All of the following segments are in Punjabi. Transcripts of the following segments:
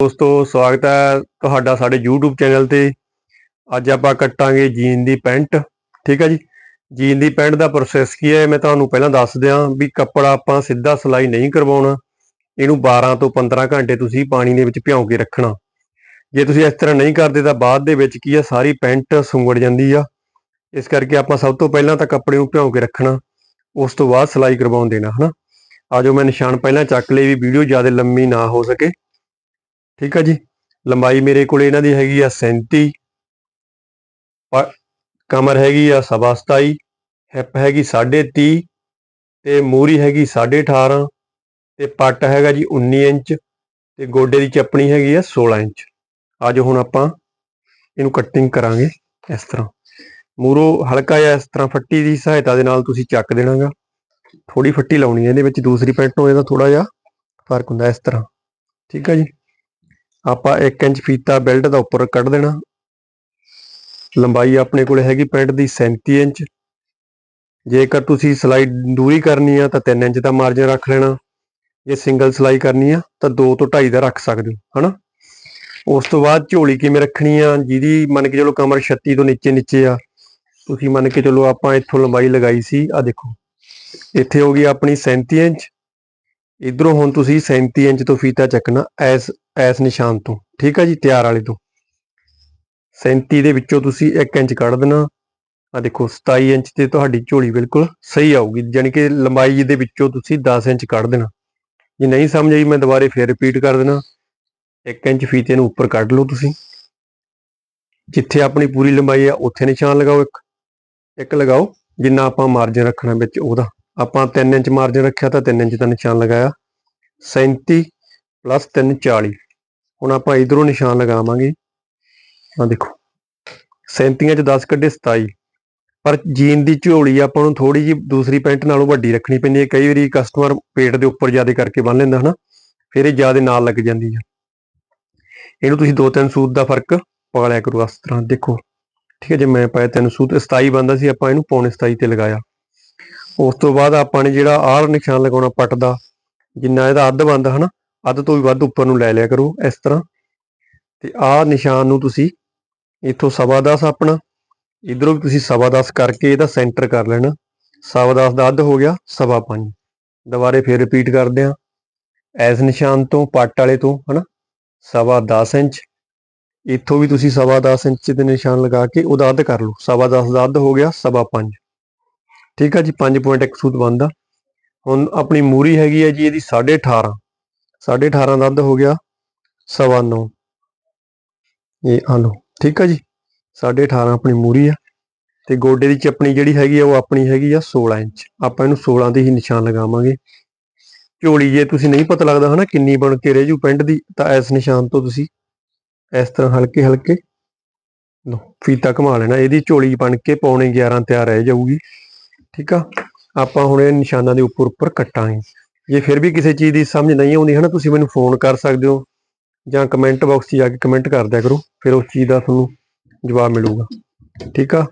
ਦੋਸਤੋ, ਸਵਾਗਤ ਹੈ ਤੁਹਾਡਾ ਸਾਡੇ YouTube ਚੈਨਲ ਤੇ। ਅੱਜ ਆਪਾਂ ਕੱਟਾਂਗੇ ਜੀਨ ਦੀ ਪੈਂਟ, ਠੀਕ ਹੈ ਜੀ? ਜੀਨ ਦੀ ਪੈਂਟ ਦਾ ਪ੍ਰੋਸੈਸ ਕੀ ਹੈ, ਮੈਂ ਤੁਹਾਨੂੰ ਪਹਿਲਾਂ ਦੱਸ ਦਿਆਂ ਵੀ ਕੱਪੜਾ ਆਪਾਂ ਸਿੱਧਾ ਸਿਲਾਈ ਨਹੀਂ ਕਰਵਾਉਣਾ। ਇਹਨੂੰ 12 ਤੋਂ 15 ਘੰਟੇ ਤੁਸੀਂ ਪਾਣੀ ਦੇ ਵਿੱਚ ਭਿਉਂ ਕੇ ਰੱਖਣਾ। ਜੇ ਤੁਸੀਂ ਇਸ ਤਰ੍ਹਾਂ ਨਹੀਂ ਕਰਦੇ ਤਾਂ ਬਾਅਦ ਦੇ ਵਿੱਚ ਕੀ ਆ ਸਾਰੀ ਪੈਂਟ ਸੁੰਗੜ ਜਾਂਦੀ ਆ। ਇਸ ਕਰਕੇ ਆਪਾਂ ਸਭ ਤੋਂ ਪਹਿਲਾਂ ਤਾਂ ਕੱਪੜੇ ਨੂੰ ਭਿਉਂ ਕੇ ਰੱਖਣਾ, ਉਸ ਤੋਂ ਬਾਅਦ ਸਿਲਾਈ ਕਰਵਾਉਣ ਦੇਣਾ, ਹਨਾ? ਆਜੋ ਮੈਂ ਨਿਸ਼ਾਨ ਪਹਿਲਾਂ ਚੱਕ ਲਈ ਵੀ ਵੀਡੀਓ ਜ਼ਿਆਦਾ ਲੰਮੀ ਨਾ ਹੋ ਸਕੇ। ਠੀਕ ਆ ਜੀ। ਲੰਬਾਈ ਮੇਰੇ ਕੋਲ ਇਹਨਾਂ ਦੀ ਹੈਗੀ ਆ 37 ਪ- ਕਮਰ ਹੈਗੀ ਆ ਸਵਾ 27 ਹਿੱਪ ਹੈਗੀ 30.5 ਤੇ ਮੂਰੀ ਹੈਗੀ 18.5 ਤੇ ਪੱਟ ਹੈਗਾ ਜੀ 19 ਇੰਚ। ਤੇ ਗੋਡੇ ਦੀ ਚੱਪਣੀ ਹੈਗੀ ਆ 16 ਇੰਚ। ਅੱਜ ਹੁਣ ਆਪਾਂ ਇਹਨੂੰ ਕਟਿੰਗ ਕਰਾਂਗੇ ਇਸ ਤਰ੍ਹਾਂ। ਮੂਰੋ ਹਲਕਾ ਜਿਹਾ ਇਸ ਤਰ੍ਹਾਂ ਫੱਟੀ ਦੀ ਸਹਾਇਤਾ ਦੇ ਨਾਲ ਤੁਸੀਂ ਚੱਕ ਦੇਣਾਗਾ। ਥੋੜੀ ਫੱਟੀ ਲਾਉਣੀ ਹੈ ਇਹਦੇ ਵਿੱਚ ਦੂਸਰੀ ਪੈਂਟ ਤੋਂ ਇਹਦਾ ਥੋੜਾ ਜਿਹਾ ਫ਼ਰਕ ਹੁੰਦਾ ਇਸ ਤਰ੍ਹਾਂ। ਠੀਕ ਆ ਜੀ। ਆਪਾਂ 1 ਇੰਚ ਫੀਤਾ ਬੈਲਟ ਦਾ ਉੱਪਰ ਕੱਢ ਦੇਣਾ। ਲੰਬਾਈ ਆਪਣੇ ਕੋਲ ਹੈਗੀ ਪੈਂਟ ਦੀ 37 ਇੰਚ। ਜੇਕਰ ਤੁਸੀਂ ਸਿਲਾਈ ਦੂਰੀ ਕਰਨੀ ਆ ਤਾਂ 3 ਇੰਚ ਦਾ ਮਾਰਜਨ ਰੱਖ ਲੈਣਾ। ਜੇ ਸਿੰਗਲ ਸਿਲਾਈ ਕਰਨੀ ਆ ਤਾਂ 2 ਤੋਂ 2.5 ਦਾ ਰੱਖ ਸਕਦੇ ਹੋ, ਹਨਾ? ਉਸ ਤੋਂ ਬਾਅਦ ਝੋਲੀ ਕਿਵੇਂ ਰੱਖਣੀ ਆ, ਜਿਹਦੀ ਮੰਨ ਕੇ ਚਲੋ ਕਮਰ 36 ਤੋਂ ਨੀਚੇ ਨੀਚੇ ਆ, ਤੁਸੀਂ ਮੰਨ ਕੇ ਚਲੋ ਆਪਾਂ ਇੱਥੋਂ ਲੰਬਾਈ ਲਗਾਈ ਸੀ ਆ ਦੇਖੋ। ਇੱਥੇ ਹੋ ਗਈ ਆਪਣੀ 37 ਇੰਚ। ਇਧਰੋਂ ਹੁਣ ਤੁਸੀਂ 37 ਇੰਚ ਤੋਂ ਫੀਤਾ ਚੱਕਣਾ ਐਸ ਐਸ ਨਿਸ਼ਾਨ ਤੋਂ, ਠੀਕ ਆ ਜੀ, ਤਿਆਰ ਵਾਲੇ ਤੋਂ। 37 ਦੇ ਵਿੱਚੋਂ ਤੁਸੀਂ 1 ਇੰਚ ਕੱਢ ਦੇਣਾ। ਆ ਦੇਖੋ 27 ਇੰਚ ਤੇ ਤੁਹਾਡੀ ਝੋਲੀ ਬਿਲਕੁਲ ਸਹੀ ਆਊਗੀ ਯਾਨੀ ਕਿ ਲੰਬਾਈ ਦੇ ਵਿੱਚੋਂ ਤੁਸੀਂ 10 ਇੰਚ ਕੱਢ ਦੇਣਾ। ਜੇ ਨਹੀਂ ਸਮਝ ਆਈ, ਮੈਂ ਦੁਬਾਰੇ ਫੇਰ ਰਿਪੀਟ ਕਰ ਦੇਣਾ। 1 ਇੰਚ ਫੀਤੇ ਨੂੰ ਉੱਪਰ ਕੱਢ ਲਓ ਤੁਸੀਂ। ਜਿੱਥੇ ਆਪਣੀ ਪੂਰੀ ਲੰਬਾਈ ਆ, ਉੱਥੇ ਨਿਸ਼ਾਨ ਲਗਾਓ ਇੱਕ। ਇੱਕ ਲਗਾਓ, ਜਿੰਨਾ ਆਪਾਂ ਮਾਰਜਨ ਰੱਖਣਾ ਵਿੱਚ ਉਹਦਾ। ਆਪਾਂ 3 ਇੰਚ ਮਾਰਜਨ ਰੱਖਿਆ ਤਾਂ 3 ਇੰਚ ਦਾ ਨਿਸ਼ਾਨ ਲਗਾਇਆ। 37 ਪਲੱਸ 3 40 ਹੁਣ ਆਪਾਂ ਇਧਰੋਂ ਨਿਸ਼ਾਨ ਲਗਾਵਾਂਗੇ। ਆ ਦੇਖੋ। 37 ਚ 10 ਕੱਢੇ 27 ਪਰ ਜੀਨ ਦੀ ਝੋਲੀ ਆਪਾਂ ਨੂੰ ਥੋੜੀ ਜੀ ਦੂਸਰੀ ਪੈਂਟ ਨਾਲੋਂ ਵੱਡੀ ਰੱਖਣੀ ਪੈਂਦੀ ਹੈ। ਕਈ ਵਾਰੀ ਕਸਟਮਰ ਪੇਟ ਦੇ ਉੱਪਰ ਜ਼ਿਆਦਾ ਕਰਕੇ ਬੰਨ ਲੈਂਦਾ ਹਨਾ। ਫਿਰ ਇਹ ਜ਼ਿਆਦਾ ਨਾਲ ਲੱਗ ਜਾਂਦੀ ਹੈ ਇਹਨੂੰ ਤੁਸੀਂ ਦੋ ਤਿੰਨ ਸੂਤ ਦਾ ਫ਼ਰਕ ਪਾ ਲਿਆ ਕਰੋ ਇਸ ਤਰ੍ਹਾਂ। ਦੇਖੋ। ਠੀਕ ਹੈ ਜੇ, ਮੈਂ ਪਾਇਆ ਤਿੰਨ ਸੂਤ। 27 ਬੰਦਾ ਸੀ, ਆਪਾਂ ਇਹਨੂੰ ਪੌਣੇ 27 ਤੇ ਲਗਾਇਆ। ਉਸ ਤੋਂ ਬਾਅਦ ਆਪਾਂ ਨੇ ਜਿਹੜਾ ਆਹ ਨਿਸ਼ਾਨ ਲਗਾਉਣਾ ਪੱਟ ਦਾ, ਜਿੰਨਾ ਇਹਦਾ ਅੱਧ ਬੰਦਾ ਹਨਾ, ਅੱਧ ਤੋਂ ਵੀ ਵੱਧ ਉੱਪਰ ਨੂੰ ਲੈ ਲਿਆ ਕਰੋ ਇਸ ਤਰ੍ਹਾਂ। ਤੇ ਆਹ ਨਿਸ਼ਾਨ ਨੂੰ ਤੁਸੀਂ ਇੱਥੋਂ ਸਵਾ 10 ਆਪਣਾ, ਇਧਰੋਂ ਵੀ ਤੁਸੀਂ ਸਵਾ 10 ਕਰਕੇ ਇਹਦਾ ਸੈਂਟਰ ਕਰ ਲੈਣਾ। ਸਵਾ 10 ਦਾ ਅੱਧ ਹੋ ਗਿਆ, ਸਵਾ 5 ਦੁਬਾਰੇ ਫੇਰ ਰਿਪੀਟ ਕਰਦੇ ਆ ਐਸ ਨਿਸ਼ਾਨ ਤੋਂ, ਪੱਟ ਵਾਲੇ ਤੋਂ ਹਨਾ, ਸਵਾ 10 ਇੰਚ। ਇੱਥੋਂ ਵੀ ਤੁਸੀਂ ਸਵਾ 10 ਇੰਚ ਦੇ ਨਿਸ਼ਾਨ ਲਗਾ ਕੇ ਉਹਦਾ ਅੱਧ ਕਰ ਲਓ। ਸਵਾ 10 ਦਾ ਅੱਧ ਹੋ ਗਿਆ, ਸਵਾ 5 ਠੀਕ ਆ ਜੀ 5.1 ਸੂਤ ਬਣਦਾ ਹੁਣ ਆਪਣੀ ਮੂਰੀ ਹੈਗੀ ਹੈ ਜੀ, ਇਹਦੀ 18.5 18.5 ਦਾ ਅੱਧ ਹੋ ਗਿਆ, ਸਵਾ 9 ਇਹ ਆ ਲਓ, ਠੀਕ ਆ ਜੀ 18.5 ਆਪਣੀ ਮੂਰੀ ਆ। ਤੇ ਗੋਡੇ ਦੀ ਚੱਪਣੀ ਜਿਹੜੀ ਹੈਗੀ ਆ, ਉਹ ਆਪਣੀ ਹੈਗੀ ਆ 16 ਇੰਚ। ਆਪਾਂ ਇਹਨੂੰ 16 ਦੇ ਹੀ ਨਿਸ਼ਾਨ ਲਗਾਵਾਂਗੇ। ਝੋਲੀ ਜੇ ਤੁਸੀਂ ਨਹੀਂ ਪਤਾ ਲੱਗਦਾ ਹਨਾ, ਕਿੰਨੀ ਬਣ ਕੇ ਰਹਿ ਜੂ ਪੈਂਟ ਦੀ, ਤਾਂ ਇਸ ਨਿਸ਼ਾਨ ਤੋਂ ਤੁਸੀਂ ਇਸ ਤਰ੍ਹਾਂ ਹਲਕੇ ਹਲਕੇ ਲਓ, ਫੀਤਾ ਘੁਮਾ ਲੈਣਾ। ਇਹਦੀ ਝੋਲੀ ਬਣ ਕੇ ਪੌਣੇ 11 ਤਿਆਰ ਰਹਿ ਜਾਊਗੀ। ਠੀਕ ਆ? ਆਪਾਂ ਹੁਣ ਇਹ ਨਿਸ਼ਾਨਾਂ ਦੇ ਉੱਪਰ ਉੱਪਰ ਕੱਟਾਂਗੇ। ਜੇ ਫਿਰ ਵੀ ਕਿਸੇ ਚੀਜ਼ ਦੀ ਸਮਝ ਨਹੀਂ ਆਉਂਦੀ ਹੈ ਨਾ ਤੁਸੀਂ ਮੈਨੂੰ ਫੋਨ ਕਰ ਸਕਦੇ ਹੋ ਜਾਂ ਕਮੈਂਟ ਬਾਕਸ 'ਚ ਜਾ ਕੇ ਕਮੈਂਟ ਕਰ ਦਿਆ ਕਰੋ, ਫਿਰ ਉਸ ਚੀਜ਼ ਦਾ ਤੁਹਾਨੂੰ ਜਵਾਬ ਮਿਲੂਗਾ। ਠੀਕ ਆ?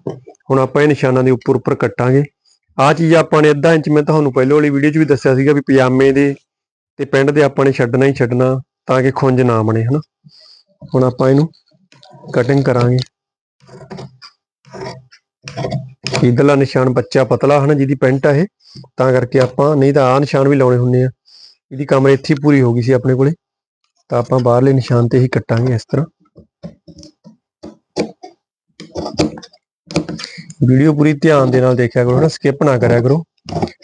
ਹੁਣ ਆਪਾਂ ਇਹ ਨਿਸ਼ਾਨਾਂ ਦੇ ਉੱਪਰ ਉੱਪਰ ਕੱਟਾਂਗੇ। ਆਹ ਚੀਜ਼ ਆਪਾਂ ਨੇ ਅੱਧਾ ਇੰਚ ਮੈਂ ਤੁਹਾਨੂੰ ਪਹਿਲਾਂ ਵਾਲੀ ਵੀਡੀਓ 'ਚ ਵੀ ਦੱਸਿਆ ਸੀਗਾ ਵੀ ਪਜਾਮੇ ਦੇ ਤੇ ਪੈਂਟ ਦੇ ਆਪਾਂ ਨੇ ਛੱਡਣਾ ਹੀ ਛੱਡਣਾ ਤਾਂ ਕਿ ਖੁੰਝ ਨਾ ਬਣੇ ਹਨਾ। ਹੁਣ ਆਪਾਂ ਇਹਨੂੰ ਕਟਿੰਗ ਕਰਾਂਗੇ। ਇਧਰਲਾ ਨਿਸ਼ਾਨ ਬੱਚਾ ਪਤਲਾ ਹਨਾ ਜਿਹਦੀ ਪੈਂਟ ਆ ਇਹ, ਤਾਂ ਕਰਕੇ ਆਪਾਂ ਨਹੀਂ ਤਾਂ ਆਹ ਨਿਸ਼ਾਨ ਵੀ ਲਾਉਣੇ ਹੁੰਦੇ ਆ। ਇਹਦੀ ਕਮਰ ਇੱਥੇ ਪੂਰੀ ਹੋ ਗਈ ਸੀ ਆਪਣੇ ਕੋਲੇ, ਤਾਂ ਆਪਾਂ ਬਾਹਰਲੇ ਨਿਸ਼ਾਨ ਤੇ ਹੀ ਕੱਟਾਂਗੇ ਇਸ ਤਰ੍ਹਾਂ। ਵੀਡੀਓ ਪੂਰੀ ਧਿਆਨ ਦੇ ਨਾਲ ਦੇਖਿਆ ਕਰੋ ਨਾ ਸਕਿਪ ਨਾ ਕਰਿਆ ਕਰੋ,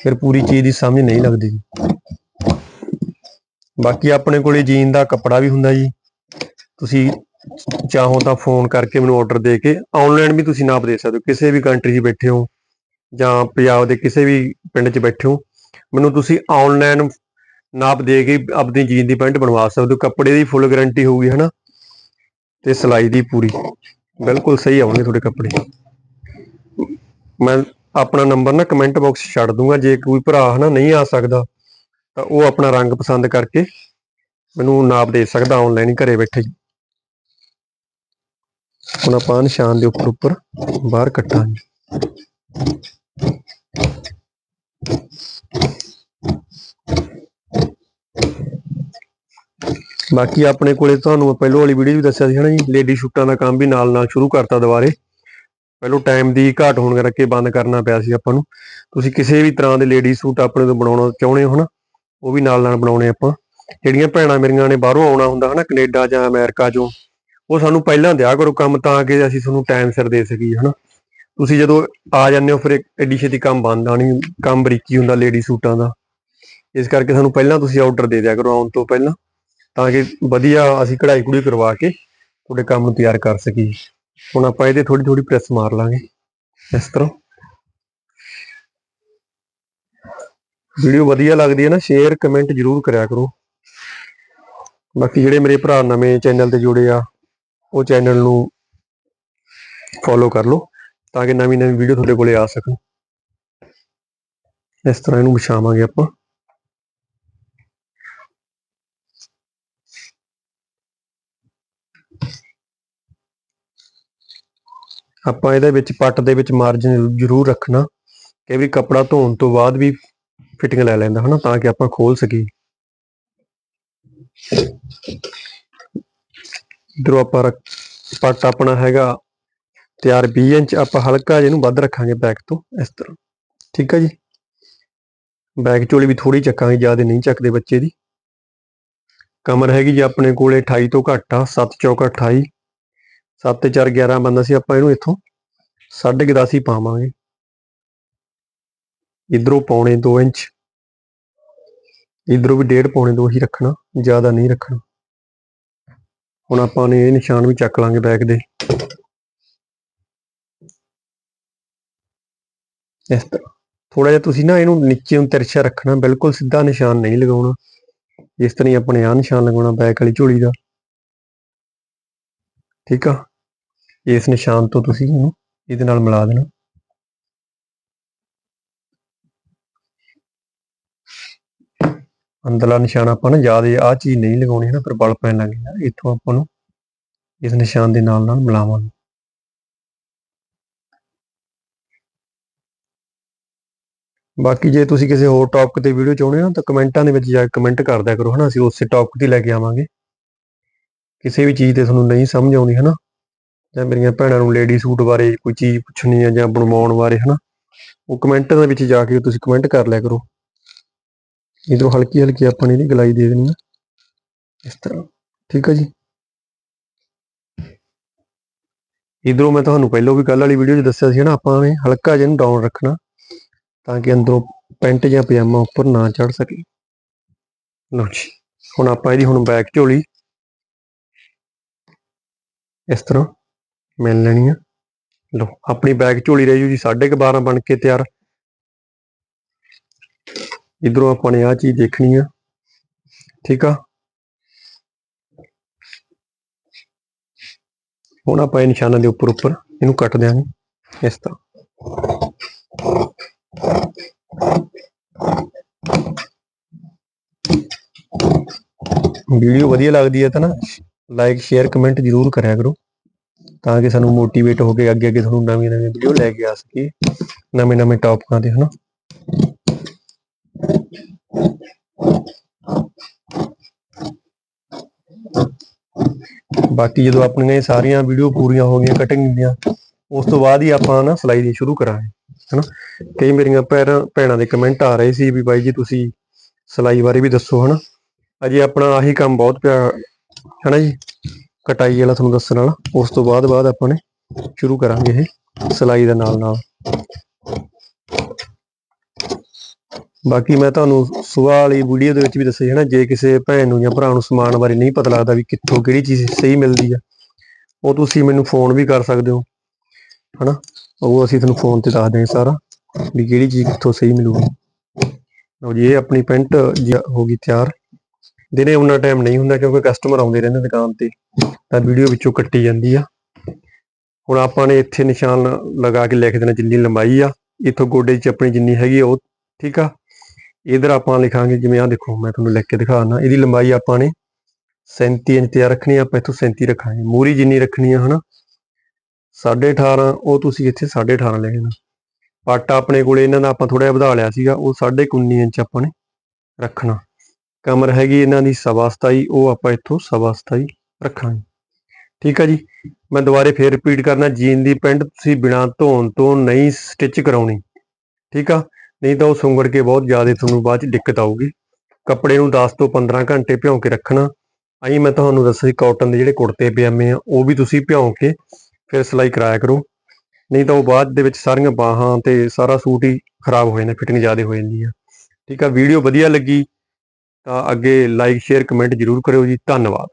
ਫਿਰ ਪੂਰੀ ਚੀਜ਼ ਦੀ ਸਮਝ ਨਹੀਂ ਲੱਗਦੀ ਜੀ। ਬਾਕੀ ਆਪਣੇ ਕੋਲੇ ਜੀਨ ਦਾ ਕੱਪੜਾ ਵੀ ਹੁੰਦਾ ਜੀ, ਤੁਸੀਂ ਚਾਹੋ ਤਾਂ ਫੋਨ ਕਰਕੇ ਮੈਨੂੰ ਆਰਡਰ ਦੇ ਕੇ ਆਨਲਾਈਨ ਵੀ ਤੁਸੀਂ ਨਾਪ ਦੇ ਸਕਦੇ ਹੋ। ਕਿਸੇ ਵੀ ਕੰਟਰੀ 'ਚ ਬੈਠੇ ਹੋ ਜਾਂ ਪੰਜਾਬ ਦੇ ਕਿਸੇ ਵੀ ਪਿੰਡ 'ਚ ਬੈਠੇ ਹੋ, ਮੈਨੂੰ ਤੁਸੀਂ ਆਨਲਾਈਨ ਨਾਪ ਦੇ ਕੇ ਆਪਣੀ ਜੀਨ ਦੀ ਪੈਂਟ ਬਣਵਾ ਸਕਦੇ ਹੋ। ਕੱਪੜੇ ਦੀ ਫੁੱਲ ਗਾਰੰਟੀ ਹੋਊਗੀ, ਹਨਾ? ਤੇ ਸਿਲਾਈ ਦੀ ਪੂਰੀ। ਬਿਲਕੁਲ ਸਹੀ ਆਉਣਗੇ ਤੁਹਾਡੇ ਕੱਪੜੇ। ਮੈਂ ਆਪਣਾ ਨੰਬਰ ਨਾ ਕਮੈਂਟ ਬਾਕਸ ਛੱਡ ਦੂੰਗਾ। ਜੇ ਕੋਈ ਭਰਾ, ਹਨਾ, ਨਹੀਂ ਆ ਸਕਦਾ, ਤਾਂ ਉਹ ਆਪਣਾ ਰੰਗ ਪਸੰਦ ਕਰਕੇ ਮੈਨੂੰ ਨਾਪ ਦੇ ਸਕਦਾ ਆਨਲਾਈਨ ਘਰੇ ਬੈਠੇ। ਹੁਣ ਆਪਾਂ ਨਿਸ਼ਾਨ ਦੇ ਉੱਪਰ ਉੱਪਰ ਬਾਹਰ ਕੱਟਾਂਗੇ। ਬਾਕੀ ਆਪਣੇ ਕੋਲੇ ਤੁਹਾਨੂੰ ਪਹਿਲੋਂ ਵਾਲੀ ਵੀਡੀਓ ਵੀ ਦੱਸਿਆ ਸੀ ਹਨਾ ਜੀ ਲੇਡੀ ਸ਼ੂਟਾਂ ਦਾ ਕੰਮ ਵੀ ਨਾਲ ਨਾਲ ਸ਼ੁਰੂ ਕਰਤਾ ਦੁਬਾਰੇ। ਪਹਿਲੋਂ ਟਾਈਮ ਦੀ ਘਾਟ ਹੋਣ ਕਰਕੇ ਬੰਦ ਕਰਨਾ ਪਿਆ ਸੀ ਆਪਾਂ ਨੂੰ। ਤੁਸੀਂ ਕਿਸੇ ਵੀ ਤਰ੍ਹਾਂ ਦੇ ਲੇਡੀ ਸੂਟ ਆਪਣੇ ਤੋਂ ਬਣਾਉਣਾ ਚਾਹੁੰਦੇ ਹੋ ਹਨਾ, ਉਹ ਵੀ ਨਾਲ ਨਾਲ ਬਣਾਉਣੇ ਆਪਾਂ। ਜਿਹੜੀਆਂ ਭੈਣਾਂ ਮੇਰੀਆਂ ਨੇ ਬਾਹਰੋਂ ਆਉਣਾ ਹੁੰਦਾ ਹਨਾ, ਕੈਨੇਡਾ ਜਾਂ ਅਮਰੀਕਾ ਚੋਂ ਉਹ ਸਾਨੂੰ ਪਹਿਲਾਂ ਦਿਆ ਕਰੋ ਕੰਮ ਤਾਂ ਕਿ ਅਸੀਂ ਤੁਹਾਨੂੰ ਟਾਈਮ ਸਿਰ ਦੇ ਸਕੀਏ, ਹਨਾ। ਤੁਸੀਂ ਜਦੋਂ ਆ ਜਾਂਦੇ ਹੋ, ਫਿਰ ਐਡੀ ਛੇਤੀ ਕੰਮ ਬੰਦ ਆਣੀ ਕੰਮ ਬਰੀਕੀ ਹੁੰਦਾ ਲੇਡੀ ਸੂਟਾਂ ਦਾ। ਇਸ ਕਰਕੇ ਸਾਨੂੰ ਪਹਿਲਾਂ ਤੁਸੀਂ ਆਰਡਰ ਦੇ ਦਿਆ ਕਰੋ ਆਉਣ ਤੋਂ ਪਹਿਲਾਂ, ਤਾਂ ਕਿ ਵਧੀਆ ਅਸੀਂ ਕਢਾਈ ਕੁੜੀ ਕਰਵਾ ਕੇ ਤੁਹਾਡੇ ਕੰਮ ਨੂੰ ਤਿਆਰ ਕਰ ਸਕੀਏ। ਹੁਣ ਆਪਾਂ ਇਹਦੇ ਥੋੜੀ ਥੋੜੀ ਪ੍ਰੈਸ ਮਾਰ ਲਾਂਗੇ, ਇਸ ਤਰ੍ਹਾਂ। ਵੀਡੀਓ ਵਧੀਆ ਲੱਗਦੀ ਹੈ ਨਾ ਸ਼ੇਅਰ ਕਮੈਂਟ ਜਰੂਰ ਕਰਿਆ ਕਰੋ। ਬਾਕੀ ਜਿਹੜੇ ਮੇਰੇ ਭਰਾ ਨਵੇਂ ਚੈਨਲ ਤੇ ਜੁੜੇ ਆ ਉਹ ਚੈਨਲ ਨੂੰ ਫੋਲੋ ਕਰ ਲਓ ਤਾਂ ਕਿ ਨਵੀਂ ਨਵੀਂ ਵੀਡੀਓ ਤੁਹਾਡੇ ਕੋਲੇ ਆ ਸਕਣ। ਇਸ ਤਰ੍ਹਾਂ ਇਹਨੂੰ ਵਿਛਾਵਾਂਗੇ ਆਪਾਂ। ਆਪਾਂ ਇਹਦੇ ਵਿੱਚ ਪੱਟ ਦੇ ਵਿੱਚ ਮਾਰਜਨ ਜ਼ਰੂਰ ਰੱਖਣਾ ਕਈ ਵੀ ਕੱਪੜਾ ਧੋਣ ਤੋਂ ਬਾਅਦ ਵੀ ਫਿਟਿੰਗ ਲੈ ਲੈਂਦਾ ਹਨਾ, ਤਾਂ ਕਿ ਆਪਾਂ ਖੋਲ ਸਕੀਏ। ਇਧਰੋਂ ਆਪਾਂ ਰੱਖ- ਪੱਟ ਆਪਣਾ ਹੈਗਾ ਤਿਆਰ 20 ਇੰਚ, ਆਪਾਂ ਹਲਕਾ ਜਿਹਨੂੰ ਵੱਧ ਰੱਖਾਂਗੇ ਬੈਕ ਤੋਂ ਇਸ ਤਰ੍ਹਾਂ। ਠੀਕ ਹੈ ਜੀ? ਬੈਕ ਚੋਲੀ ਵੀ ਥੋੜੀ ਚੱਕਾਂਗੇ, ਜ਼ਿਆਦਾ ਨਹੀਂ ਚੱਕਦੇ ਬੱਚੇ ਦੀ। ਕਮਰ ਹੈਗੀ ਜੀ ਆਪਣੇ ਕੋਲੇ 28 ਤੋਂ ਘੱਟ ਆ 7 ਚੌਕਾ 28 7 ਤੇ 4 11 ਬੰਦਾ ਸੀ, ਆਪਾਂ ਇਹਨੂੰ ਇੱਥੋਂ 10.5 ਪਾਵਾਂਗੇ। ਇਧਰੋਂ ਪੌਣੇ 2 ਇੰਚ, ਇਧਰੋਂ ਵੀ 1.5 ਪੌਣੇ 2 ਹੀ ਰੱਖਣਾ, ਜ਼ਿਆਦਾ ਨਹੀਂ ਰੱਖਣਾ। ਹੁਣ ਆਪਾਂ ਨੇ ਇਹ ਨਿਸ਼ਾਨ ਵੀ ਚੱਕ ਲਾਂਗੇ ਬੈਕ ਦੇ। ਇਸ ਤਰ੍ਹਾਂ। ਥੋੜਾ ਜਿਹਾ ਤੁਸੀਂ ਨਾ ਇਹਨੂੰ ਨੀਚੇ ਨੂੰ ਤਿਰਛਾ ਰੱਖਣਾ, ਬਿਲਕੁਲ ਸਿੱਧਾ ਨਿਸ਼ਾਨ ਨਹੀਂ ਲਗਾਉਣਾ। ਇਸ ਤਰ੍ਹਾਂ ਹੀ ਆਪਣੇ ਆ ਨਿਸ਼ਾਨ ਲਗਾਉਣਾ ਬੈਕ ਵਾਲੀ ਝੋਲੀ ਦਾ। ਠੀਕ ਆ? ਇਸ ਨਿਸ਼ਾਨ ਤੋਂ ਤੁਸੀਂ ਇਹਨੂੰ ਇਹਦੇ ਨਾਲ ਮਿਲਾ ਦੇਣਾ। ਅੰਦਰਲਾ ਨਿਸ਼ਾਨ ਆਪਾਂ ਨਾ ਜ਼ਿਆਦਾ ਆ ਚੀਜ਼ ਨਹੀਂ ਲਗਾਉਣੀ ਹੈ ਨਾ ਫਿਰ ਬਲ ਪੈਣ ਲੱਗ ਜਾਂਦਾ। ਇੱਥੋਂ ਆਪਾਂ ਨੂੰ ਇਸ ਨਿਸ਼ਾਨ ਦੇ ਨਾਲ ਨਾਲ ਮਿਲਾਵਾਂਗੇ। ਬਾਕੀ ਜੇ ਤੁਸੀਂ ਕਿਸੇ ਹੋਰ ਟੌਪਿਕ ਤੇ ਵੀਡੀਓ ਚਾਹੁੰਦੇ ਹੋ, ਤਾਂ ਕਮੈਂਟਾਂ ਦੇ ਵਿੱਚ ਜਾ ਕੇ ਕਮੈਂਟ ਕਰ ਦਿਆ ਕਰੋ ਹਨਾ, ਅਸੀਂ ਉਸੇ ਟੌਪਿਕ ਤੇ ਲੈ ਕੇ ਆਵਾਂਗੇ। ਕਿਸੇ ਵੀ ਚੀਜ਼ ਤੇ ਤੁਹਾਨੂੰ ਨਹੀਂ ਸਮਝ ਆਉਂਦੀ ਹਨਾ, ਜਾਂ ਮੇਰੀਆਂ ਭੈਣਾਂ ਨੂੰ ਲੇਡੀ ਸੂਟ ਬਾਰੇ ਕੋਈ ਚੀਜ਼ ਪੁੱਛਣੀ ਹੈ ਜਾਂ ਬਣਵਾਉਣ ਬਾਰੇ ਹਨਾ, ਉਹ ਕਮੈਂਟਾਂ ਦੇ ਵਿੱਚ ਜਾ ਕੇ ਤੁਸੀਂ ਕਮੈਂਟ ਕਰ ਲਿਆ ਕਰੋ। ਇਧਰੋਂ ਹਲਕੀ ਹਲਕੀ ਆਪਾਂ ਨੇ ਇਹਦੀ ਗਲਾਈ ਦੇ ਦੇਣੀ ਹੈ ਇਸ ਤਰ੍ਹਾਂ। ਠੀਕ ਹੈ ਜੀ? ਇਧਰੋਂ ਮੈਂ ਤੁਹਾਨੂੰ ਪਹਿਲਾਂ ਵੀ ਕੱਲ ਵਾਲੀ ਵੀਡੀਓ 'ਚ ਦੱਸਿਆ ਸੀ ਨਾ, ਆਪਾਂ ਨੇ ਹਲਕਾ ਜਿਹਾ ਡਾਊਨ ਰੱਖਣਾ, ਤਾਂ ਕਿ ਅੰਦਰੋਂ ਪੈਂਟ ਜਾਂ ਪਜਾਮਾ ਉੱਪਰ ਨਾ ਚੜ ਸਕੇ। ਲਓ ਜੀ, ਹੁਣ ਆਪਾਂ ਇਹਦੀ ਹੁਣ ਬੈਕ ਝੋਲੀ। ਇਸ ਤਰ੍ਹਾਂ ਮਿਲ ਲੈਣੀ ਆ। ਲਓ, ਆਪਣੀ ਬੈਕ ਝੋਲੀ ਰਹਿ ਰਹੀ ਜੀ 12.5 ਬਣ ਕੇ ਤਿਆਰ। ਇਧਰੋਂ ਆਪਾਂ ਨੇ ਆ ਚੀਜ਼ ਦੇਖਣੀ ਆ। ਠੀਕ ਆ? ਹੁਣ ਆਪਾਂ ਇਹ ਨਿਸ਼ਾਨਾਂ ਦੇ ਉੱਪਰ ਉੱਪਰ ਇਹਨੂੰ ਕੱਟ ਦਿਆਂਗੇ, ਇਸ ਤਰ੍ਹਾਂ। ਵੀਡੀਓ ਵਧੀਆ ਲੱਗਦੀ ਹੈ ਤਾਂ ਨਾ ਲਾਈਕ ਸ਼ੇਅਰ ਕਮੈਂਟ ਜ਼ਰੂਰ ਕਰਿਆ ਕਰੋ, ਤਾਂ ਕਿ ਸਾਨੂੰ ਮੋਟੀਵੇਟ ਹੋ ਕੇ ਅੱਗੇ ਅੱਗੇ ਤੁਹਾਨੂੰ ਨਵੀਂ ਨਵੀਂ ਵੀਡੀਓ ਲੈ ਕੇ ਆ ਸਕੀਏ ਨਵੇਂ ਨਵੇਂ ਟੌਪਿਕਾਂ ਤੇ, ਹਨਾ? ਬਾਕੀ ਜਦੋਂ ਆਪਣੀਆਂ ਸਾਰੀਆਂ ਵੀਡੀਓ ਪੂਰੀਆਂ ਹੋ ਗਈਆਂ ਕਟਿੰਗ ਦੀਆਂ, ਉਸ ਤੋਂ ਬਾਅਦ ਹੀ ਆਪਾਂ ਨਾ ਸਲਾਈ ਦੀ ਸ਼ੁਰੂ ਕਰਾਂਗੇ, ਹਨਾ? ਕਈ ਮੇਰੀਆਂ ਭੈਣਾਂ ਭੈਣਾਂ ਦੇ ਕਮੈਂਟ ਆ ਰਹੇ ਸੀ ਵੀ ਬਾਈ ਜੀ ਤੁਸੀਂ ਸਲਾਈ ਬਾਰੇ ਵੀ ਦੱਸੋ, ਹੈਨਾ? ਅਜੇ ਆਪਣਾ ਆਹੀ ਕੰਮ ਬਹੁਤ ਪਿਆ, ਹੈਨਾ ਜੀ? ਕਟਾਈ ਵਾਲਾ ਤੁਹਾਨੂੰ ਦੱਸਣ ਵਾਲਾ, ਉਸ ਤੋਂ ਬਾਅਦ ਬਾਅਦ ਆਪਾਂ ਨੇ ਸ਼ੁਰੂ ਕਰਾਂਗੇ ਇਹ ਸਲਾਈ ਦੇ ਨਾਲ ਨਾਲ ਬਾਕੀ ਮੈਂ ਤੁਹਾਨੂੰ ਸਵੇਰ ਵਾਲੀ ਵੀਡੀਓ ਦੇ ਵਿੱਚ ਵੀ ਦੱਸਿਆ ਸੀ ਨਾ, ਜੇ ਕਿਸੇ ਭੈਣ ਨੂੰ ਜਾਂ ਭਰਾ ਨੂੰ ਸਮਾਨ ਬਾਰੇ ਨਹੀਂ ਪਤਾ ਲੱਗਦਾ ਵੀ ਕਿੱਥੋਂ ਕਿਹੜੀ ਚੀਜ਼ ਸਹੀ ਮਿਲਦੀ ਆ, ਉਹ ਤੁਸੀਂ ਮੈਨੂੰ ਫੋਨ ਵੀ ਕਰ ਸਕਦੇ ਹੋ, ਹਨਾ? ਉਹ ਅਸੀਂ ਤੁਹਾਨੂੰ ਫੋਨ ਤੇ ਦੱਸ ਦਿਆਂਗੇ ਸਾਰਾ ਵੀ ਕਿਹੜੀ ਚੀਜ਼ ਕਿੱਥੋਂ ਸਹੀ ਮਿਲੂਗੀ। ਲਓ ਜੀ, ਇਹ ਆਪਣੀ ਪੈਂਟ ਜੀ ਹੋ ਗਈ ਤਿਆਰ। ਦਿਨੇ ਉਹਨਾਂ ਟਾਈਮ ਨਹੀਂ ਹੁੰਦਾ ਕਿਉਂਕਿ ਕਸਟਮਰ ਆਉਂਦੇ ਰਹਿੰਦੇ ਦੁਕਾਨ ਤੇ, ਤਾਂ ਵੀਡੀਓ ਵਿੱਚੋਂ ਕੱਟੀ ਜਾਂਦੀ ਆ। ਹੁਣ ਆਪਾਂ ਨੇ ਇੱਥੇ ਨਿਸ਼ਾਨ ਲਗਾ ਕੇ ਲਿਖ ਦੇਣਾ ਜਿੰਨੀ ਲੰਬਾਈ ਆ, ਇੱਥੋਂ ਗੋਡੇ 'ਚ ਆਪਣੀ ਜਿੰਨੀ ਹੈਗੀ ਆ, ਉਹ ਠੀਕ ਆ। ਇਧਰ ਆਪਾਂ ਲਿਖਾਂਗੇ ਜਿਵੇਂ ਆ ਦੇਖੋ, ਮੈਂ ਤੁਹਾਨੂੰ ਲਿਖ ਕੇ ਦਿਖਾਉਣਾ ਇਹਦੀ ਲੰਬਾਈ ਆਪਾਂ ਨੇ 37 ਇੰਚ ਤਿਆਰ ਰੱਖਣੀ ਆਪਾਂ ਇੱਥੋਂ 37 ਰੱਖਾਂਗੇ। ਮੂਰੀ ਜਿੰਨੀ ਰੱਖਣੀ ਆ, ਹਨਾ? 18.5 ਉਹ ਤੁਸੀਂ ਇੱਥੇ 18.5 ਲੈ ਲੈਣਾ। ਪੱਟ ਆਪਣੇ ਕੋਲੇ, ਇਹਨਾਂ ਦਾ ਆਪਾਂ ਥੋੜਾ ਜਿਹਾ ਵਧਾ ਲਿਆ ਸੀਗਾ, ਉਹ 19.5 ਇੰਚ ਆਪਾਂ ਨੇ ਰੱਖਣਾ। ਕਮਰ ਹੈਗੀ ਇਹਨਾਂ ਦੀ ਸਵਾ 27 ਉਹ ਆਪਾਂ ਇੱਥੋਂ ਸਵਾ 27 ਰੱਖਾਂਗੇ। ਠੀਕ ਆ ਜੀ? ਮੈਂ ਦੁਬਾਰੇ ਫੇਰ ਰਿਪੀਟ ਕਰਨਾ, ਜੀਨ ਦੀ ਪੈਂਟ ਤੁਸੀਂ ਬਿਨਾਂ ਧੋਣ ਤੋਂ ਨਹੀਂ ਸਟਿਚ ਕਰਾਉਣੀ। ਠੀਕ ਆ? ਨਹੀਂ ਤਾਂ ਉਹ ਸੁੰਗੜ ਕੇ ਬਹੁਤ ਜ਼ਿਆਦਾ ਤੁਹਾਨੂੰ ਬਾਅਦ ਚ ਦਿੱਕਤ ਆਊਗੀ। ਕੱਪੜੇ ਨੂੰ 10 ਤੋਂ 15 ਘੰਟੇ ਭਿਉਂ ਕੇ ਰੱਖਣਾ। ਅਹੀਂ ਮੈਂ ਤੁਹਾਨੂੰ ਦੱਸਿਆ ਸੀ ਕਾਟਨ ਦੇ ਜਿਹੜੇ ਕੁੜਤੇ, ਪਜਾਮੇ ਆ, ਉਹ ਵੀ ਤੁਸੀਂ ਭਿਉਂ ਕੇ ਫਿਰ ਸਿਲਾਈ ਕਰਾਇਆ ਕਰੋ। ਨਹੀਂ ਤਾਂ ਉਹ ਬਾਅਦ ਦੇ ਵਿੱਚ ਸਾਰੀਆਂ ਬਾਹਾਂ ਤੇ ਸਾਰਾ ਸੂਟ ਹੀ ਖਰਾਬ ਹੋ ਜਾਂਦਾ, ਫਿਟਿੰਗ ਜ਼ਿਆਦਾ ਹੋ ਜਾਂਦੀ ਆ। ਠੀਕ ਆ, ਵੀਡੀਓ ਵਧੀਆ ਲੱਗੀ ਤਾਂ ਅੱਗੇ ਲਾਈਕ ਸ਼ੇਅਰ ਕਮੈਂਟ ਜ਼ਰੂਰ ਕਰਿਓ ਜੀ। ਧੰਨਵਾਦ।